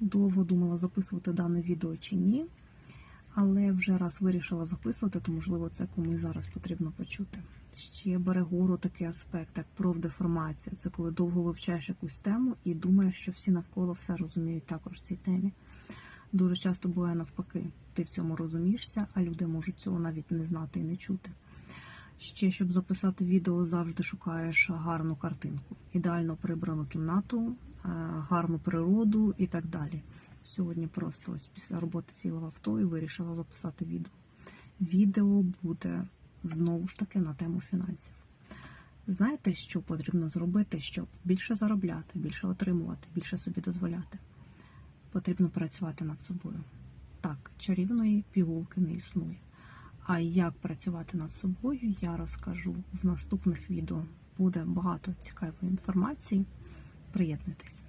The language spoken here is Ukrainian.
Довго думала записувати дане відео чи ні, але вже раз вирішила записувати, то можливо це комусь зараз потрібно почути. Ще бере гору такий аспект, як профдеформація. Це коли довго вивчаєш якусь тему і думаєш, що всі навколо все розуміють також в цій темі. Дуже часто буває навпаки, ти в цьому розумієшся, а люди можуть цього навіть не знати і не чути. Ще щоб записати відео, завжди шукаєш гарну картинку, ідеально прибрану кімнату, е, гарну природу і так далі. Сьогодні просто ось після роботи сіла в авто і вирішила записати відео. Відео буде знову ж таки на тему фінансів. Знаєте, що потрібно зробити, щоб більше заробляти, більше отримувати, більше собі дозволяти? Потрібно працювати над собою. Так, чарівної пігулки не існує. А як працювати над собою, я розкажу в наступних відео. Буде багато цікавої інформації. Приєднуйтесь.